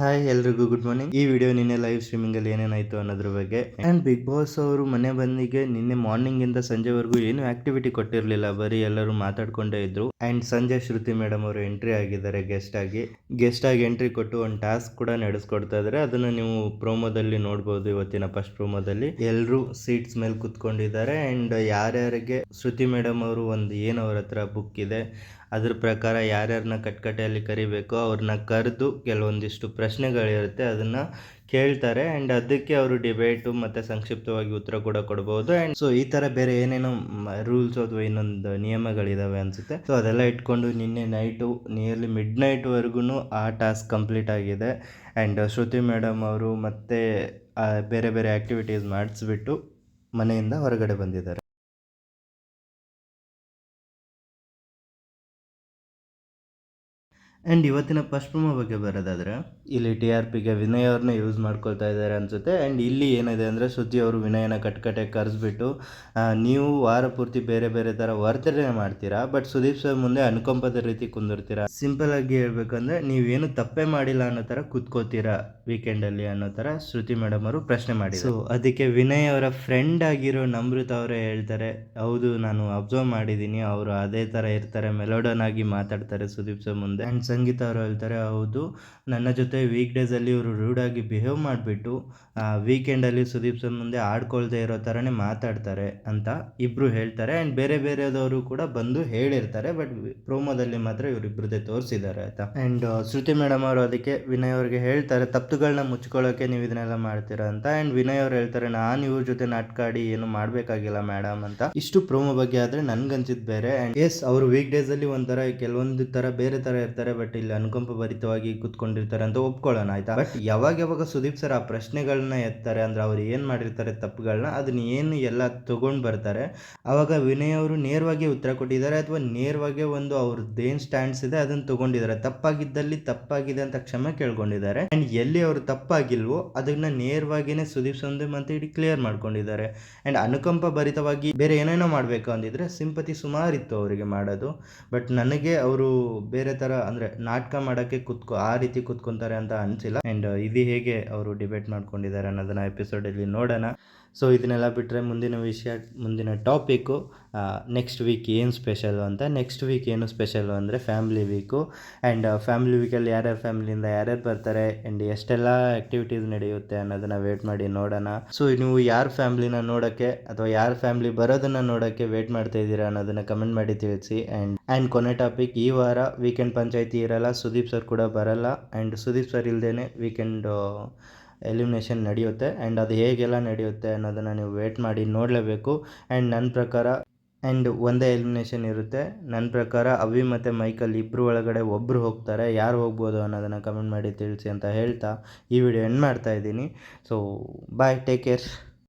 Hi ಎಲ್ರಿಗೂ good morning ಈ video ನಿನ್ನೆ ಲೈವ್ ಸ್ಟ್ರೀಮಿಂಗ್ ಅಲ್ಲಿ ಏನೇನಾಯ್ತು ಅನ್ನೋದ್ರ ಬಗ್ಗೆ. ಅಂಡ್ ಬಿಗ್ ಬಾಸ್ ಅವರು ಮನೆ ಬಂದಿಗೆ ನಿನ್ನೆ ಮಾರ್ನಿಂಗ್ ಇಂದ ಸಂಜೆವರೆಗೂ ಏನು ಆಕ್ಟಿವಿಟಿ ಕೊಟ್ಟಿರಲಿಲ್ಲ. ಬರೀ ಎಲ್ಲರೂ ಮಾತಾಡ್ಕೊಂಡೇ ಇದ್ರು. ಅಂಡ್ ಸಂಜೆ ಶ್ರುತಿ ಮೇಡಮ್ ಅವರು ಎಂಟ್ರಿ ಆಗಿದ್ದಾರೆ ಗೆಸ್ಟ್ ಆಗಿ. ಗೆಸ್ಟ್ ಆಗಿ ಎಂಟ್ರಿ ಕೊಟ್ಟು ಒಂದು ಟಾಸ್ಕ್ ಕೂಡ ನಡೆಸ್ಕೊಡ್ತಾ ಇದ್ದಾರೆ. ಅದನ್ನ ನೀವು ಪ್ರೋಮೋದಲ್ಲಿ ನೋಡ್ಬೋದು ಇವತ್ತಿನ ಫಸ್ಟ್ ಪ್ರೋಮೋದಲ್ಲಿ ಎಲ್ಲರೂ ಸೀಟ್ಸ್ ಮೇಲೆ ಕುತ್ಕೊಂಡಿದ್ದಾರೆ. ಅಂಡ್ ಯಾರ್ಯಾರಿಗೆ ಶ್ರುತಿ ಮೇಡಮ್ ಅವರು ಒಂದು ಏನು ಅವ್ರ ಹತ್ರ ಬುಕ್ ಇದೆ, ಅದ್ರ ಪ್ರಕಾರ ಯಾರ್ಯಾರನ್ನ ಕಟ್ಕಟೆಯಲ್ಲಿ ಕರಿಬೇಕು ಅವ್ರನ್ನ ಕರೆದು ಕೆಲವೊಂದಿಷ್ಟು ಪ್ರಶ್ನೆಗಳಿರುತ್ತೆ, ಅದನ್ನು ಕೇಳ್ತಾರೆ. ಆ್ಯಂಡ್ ಅದಕ್ಕೆ ಅವರು ಡಿಬೇಟು ಮತ್ತು ಸಂಕ್ಷಿಪ್ತವಾಗಿ ಉತ್ತರ ಕೂಡ ಕೊಡ್ಬೋದು. ಆ್ಯಂಡ್ ಸೊ ಈ ಥರ ಬೇರೆ ಏನೇನೋ ರೂಲ್ಸ್ ಅಥವಾ ಇನ್ನೊಂದು ನಿಯಮಗಳಿದ್ದಾವೆ ಅನಿಸುತ್ತೆ. ಸೊ ಅದೆಲ್ಲ ಇಟ್ಕೊಂಡು ನಿನ್ನೆ ನೈಟು ನಿಯರ್ಲಿ ಮಿಡ್ ನೈಟ್ವರೆಗೂ ಆ ಟಾಸ್ಕ್ ಕಂಪ್ಲೀಟ್ ಆಗಿದೆ. ಆ್ಯಂಡ್ ಶ್ರುತಿ ಮೇಡಮ್ ಅವರು ಮತ್ತೆ ಬೇರೆ ಬೇರೆ ಆ್ಯಕ್ಟಿವಿಟೀಸ್ ಮಾಡಿಸ್ಬಿಟ್ಟು ಮನೆಯಿಂದ ಹೊರಗಡೆ ಬಂದಿದ್ದಾರೆ. ಆ್ಯಂಡ್ ಇವತ್ತಿನ ಫಸ್ಟ್ ಪ್ರೊಮೋ ಬಗ್ಗೆ ಬರೋದಾದ್ರೆ ಇಲ್ಲಿ ಟಿ ಆರ್ ಪಿಗೆ ವಿನಯ್ ಅವ್ರನ್ನ ಯೂಸ್ ಮಾಡ್ಕೊಳ್ತಾ ಇದ್ದಾರೆ ಅನಿಸುತ್ತೆ. ಆ್ಯಂಡ್ ಇಲ್ಲಿ ಏನಿದೆ ಅಂದರೆ ಸುದ್ದಿ ಅವರು ವಿನಯನ ಕಟ್ಕಟೆ ಕರೆಸ್ಬಿಟ್ಟು ನೀವು ವಾರ ಪೂರ್ತಿ ಬೇರೆ ಬೇರೆ ಥರ ವರ್ತನೆ ಮಾಡ್ತೀರಾ ಬಟ್ ಸುದೀಪ್ ಸರ್ ಮುಂದೆ ಅನುಕಂಪದ ರೀತಿ ಕುಂದಿರ್ತೀರಾ? ಸಿಂಪಲ್ ಆಗಿ ಹೇಳ್ಬೇಕಂದ್ರೆ ನೀವೇನು ತಪ್ಪೇ ಮಾಡಿಲ್ಲ ಅನ್ನೋ ಥರ ಕುತ್ಕೋತೀರಾ ವೀಕೆಂಡಲ್ಲಿ ಅನ್ನೋ ಥರ ಶ್ರುತಿ ಮೇಡಮ್ ಅವರು ಪ್ರಶ್ನೆ ಮಾಡಿ ಸೊ ಅದಕ್ಕೆ ವಿನಯ್ ಅವರ ಫ್ರೆಂಡ್ ಆಗಿರೋ ನಮೃತ ಅವರೇ ಹೇಳ್ತಾರೆ ಹೌದು ನಾನು ಅಬ್ಸರ್ವ್ ಮಾಡಿದ್ದೀನಿ ಅವರು ಅದೇ ಥರ ಇರ್ತಾರೆ ಮೆಲೋಡನ್ ಆಗಿ ಮಾತಾಡ್ತಾರೆ ಸುದೀಪ್ ಸರ್ ಮುಂದೆ. ಆ್ಯಂಡ್ ಸಂಗೀತ ಅವರು ಹೇಳ್ತಾರೆ, ಹೌದು, ನನ್ನ ಜೊತೆ ವೀಕ್ ಡೇಸಲ್ಲಿ ಇವರು ರೂಡಾಗಿ ಬಿಹೇವ್ ಮಾಡಿಬಿಟ್ಟು ವೀಕೆಂಡಲ್ಲಿ ಸುದೀಪ್ ಸರ್ ಮುಂದೆ ಆಡ್ಕೊಳ್ದೇ ಇರೋ ಥರನೇ ಮಾತಾಡ್ತಾರೆ ಅಂತ ಇಬ್ಬರು ಹೇಳ್ತಾರೆ. ಆ್ಯಂಡ್ ಬೇರೆ ಬೇರೆದವರು ಕೂಡ ಬಂದು ಹೇಳಿರ್ತಾರೆ ಬಟ್ ಪ್ರೋಮೋದಲ್ಲಿ ಮಾತ್ರ ಇವರಿಬ್ಬರದೇ ತೋರಿಸಿದ್ದಾರೆ ಆಯ್ತಾ? ಆ್ಯಂಡ್ ಶ್ರುತಿ ಮೇಡಮ್ ಅವರು ಅದಕ್ಕೆ ವಿನಯ್ ಅವ್ರಿಗೆ ಹೇಳ್ತಾರೆ ತಪ್ಪುಗಳನ್ನ ಮುಚ್ಕೊಳ್ಳೋಕೆ ನೀವು ಇದನ್ನೆಲ್ಲ ಮಾಡ್ತೀರಾ ಅಂತ? ಆ್ಯಂಡ್ ವಿನಯ್ ಅವ್ರು ಹೇಳ್ತಾರೆ, ನಾನು ಇವ್ರ ಜೊತೆ ನಾಟ್ಕಾಡಿ ಏನು ಮಾಡಬೇಕಾಗಿಲ್ಲ ಮೇಡಮ್ ಅಂತ. ಇಷ್ಟು ಪ್ರೋಮೋ ಬಗ್ಗೆ ಆದರೆ ನನ್ಗನ್ಸಿದ್ ಬೇರೆ. ಆ್ಯಂಡ್ ಎಸ್ ಅವರು ವೀಕ್ ಡೇಸಲ್ಲಿ ಒಂಥರ, ಕೆಲವೊಂದು ಥರ ಬೇರೆ ಥರ ಇರ್ತಾರೆ ಬಟ್ ಇಲ್ಲಿ ಅನುಕಂಪ ಭರಿತವಾಗಿ ಕೂತ್ಕೊಂಡಿರ್ತಾರೆ ಅಂತ ಒಪ್ಕೊಳ್ಳೋಣ, ಆಯ್ತಾ? ಬಟ್ ಯಾವಾಗ ಯಾವಾಗ ಸುದೀಪ್ ಸರ್ ಆ ಪ್ರಶ್ನೆಗಳನ್ನ ಎತ್ತಾರೆ ಅಂದ್ರೆ ಅವ್ರು ಏನು ಮಾಡಿರ್ತಾರೆ ತಪ್ಪುಗಳನ್ನ ಅದನ್ನ ಏನು ಎಲ್ಲ ತಗೊಂಡ್ ಬರ್ತಾರೆ, ಅವಾಗ ವಿನಯ್ ಅವರು ನೇರವಾಗಿ ಉತ್ತರ ಕೊಟ್ಟಿದ್ದಾರೆ ಅಥವಾ ನೇರವಾಗಿ ಒಂದು ಅವ್ರದ್ದು ಏನು ಸ್ಟ್ಯಾಂಡ್ಸ್ ಇದೆ, ಅದನ್ನ ತಗೊಂಡಿದ್ದಾರೆ. ತಪ್ಪಾಗಿದ್ದಲ್ಲಿ ತಪ್ಪಾಗಿದೆ ಅಂತ ಕ್ಷಮೆ ಕೇಳ್ಕೊಂಡಿದ್ದಾರೆ. ಅಂಡ್ ಎಲ್ಲಿ ಅವರು ತಪ್ಪಾಗಿಲ್ವೋ ಅದನ್ನ ನೇರವಾಗಿನೇ ಸುದೀಪ್ ಸಂದೆ ಅಂತ ಹೇಳಿ ಕ್ಲಿಯರ್ ಮಾಡ್ಕೊಂಡಿದ್ದಾರೆ. ಅಂಡ್ ಅನುಕಂಪ ಭರಿತವಾಗಿ ಬೇರೆ ಏನೇನೋ ಮಾಡಬೇಕು ಅಂದಿದ್ರೆ ಸಿಂಪತಿ ಸುಮಾರಿತ್ತು ಅವರಿಗೆ ಮಾಡೋದು. ಬಟ್ ನನಗೆ ಅವರು ಬೇರೆ ಥರ ಅಂದರೆ ನಾಟಕ ಮಾಡೋಕ್ಕೆ ಕುತ್ಕೊ, ಆ ರೀತಿ ಕುತ್ಕೊಂತಾರೆ ಅಂತ ಅನಿಸಿಲ್ಲ. ಆ್ಯಂಡ್ ಇದು ಹೇಗೆ ಅವರು ಡಿಬೇಟ್ ಮಾಡ್ಕೊಂಡಿದ್ದಾರೆ ಅನ್ನೋದನ್ನ ಎಪಿಸೋಡಲ್ಲಿ ನೋಡೋಣ. ಸೊ ಇದನ್ನೆಲ್ಲ ಬಿಟ್ಟರೆ ಮುಂದಿನ ವಿಷಯ, ಮುಂದಿನ ಟಾಪಿಕ್ಕು ನೆಕ್ಸ್ಟ್ ವೀಕ್ ಏನು ಸ್ಪೆಷಲು ಅಂತ. ನೆಕ್ಸ್ಟ್ ವೀಕ್ ಏನು ಸ್ಪೆಷಲು ಅಂದರೆ ಫ್ಯಾಮ್ಲಿ ವೀಕು ಆ್ಯಂಡ್ ಫ್ಯಾಮ್ಲಿ ವೀಕಲ್ಲಿ ಯಾರ್ಯಾರು ಫ್ಯಾಮಿಲಿಯಿಂದ ಯಾರ್ಯಾರು ಬರ್ತಾರೆ ಆ್ಯಂಡ್ ಎಷ್ಟೆಲ್ಲ ಆ್ಯಕ್ಟಿವಿಟೀಸ್ ನಡೆಯುತ್ತೆ ಅನ್ನೋದನ್ನು ವೇಟ್ ಮಾಡಿ ನೋಡೋಣ. ಸೊ ನೀವು ಯಾರ ಫ್ಯಾಮ್ಲಿನ ನೋಡೋಕ್ಕೆ ಅಥವಾ ಯಾರ ಫ್ಯಾಮ್ಲಿ ಬರೋದನ್ನು ನೋಡೋಕ್ಕೆ ವೇಟ್ ಮಾಡ್ತಾ ಇದ್ದೀರಾ ಅನ್ನೋದನ್ನು ಕಮೆಂಟ್ ಮಾಡಿ ತಿಳಿಸಿ. ಆ್ಯಂಡ್ ಆ್ಯಂಡ್ ಕೊನೆ ಟಾಪಿಕ್ ಈ ವಾರ ವೀಕೆಂಡ್ ಪಂಚಾಯಿತಿ ಇರಲ್ಲ, ಸುದೀಪ್ ಸರ್ ಕೂಡ ಬರಲ್ಲ. ಆ್ಯಂಡ್ ಸುದೀಪ್ ಸರ್ ಇಲ್ಲದೇ ವೀಕೆಂಡ್ ಎಲಿಮಿನೇಷನ್ ನಡೆಯುತ್ತೆ. ಆ್ಯಂಡ್ ಅದು ಹೇಗೆಲ್ಲ ನಡೆಯುತ್ತೆ ಅನ್ನೋದನ್ನು ನೀವು ವೇಟ್ ಮಾಡಿ ನೋಡಲೇಬೇಕು. ಆ್ಯಂಡ್ ನನ್ನ ಪ್ರಕಾರ ಆ್ಯಂಡ್ ಒಂದೇ ಎಲಿಮಿನೇಷನ್ ಇರುತ್ತೆ. ನನ್ನ ಪ್ರಕಾರ, ಅವಿ ಮತ್ತು ಮೈಕಲ್ ಇಬ್ಬರು ಒಳಗಡೆ ಒಬ್ಬರು ಹೋಗ್ತಾರೆ. ಯಾರು ಹೋಗ್ಬೋದು ಅನ್ನೋದನ್ನು ಕಮೆಂಟ್ ಮಾಡಿ ತಿಳಿಸಿ ಅಂತ ಹೇಳ್ತಾ ಈ ವಿಡಿಯೋ ಎಂಡ್ ಮಾಡ್ತಾ ಇದ್ದೀನಿ. So bye take care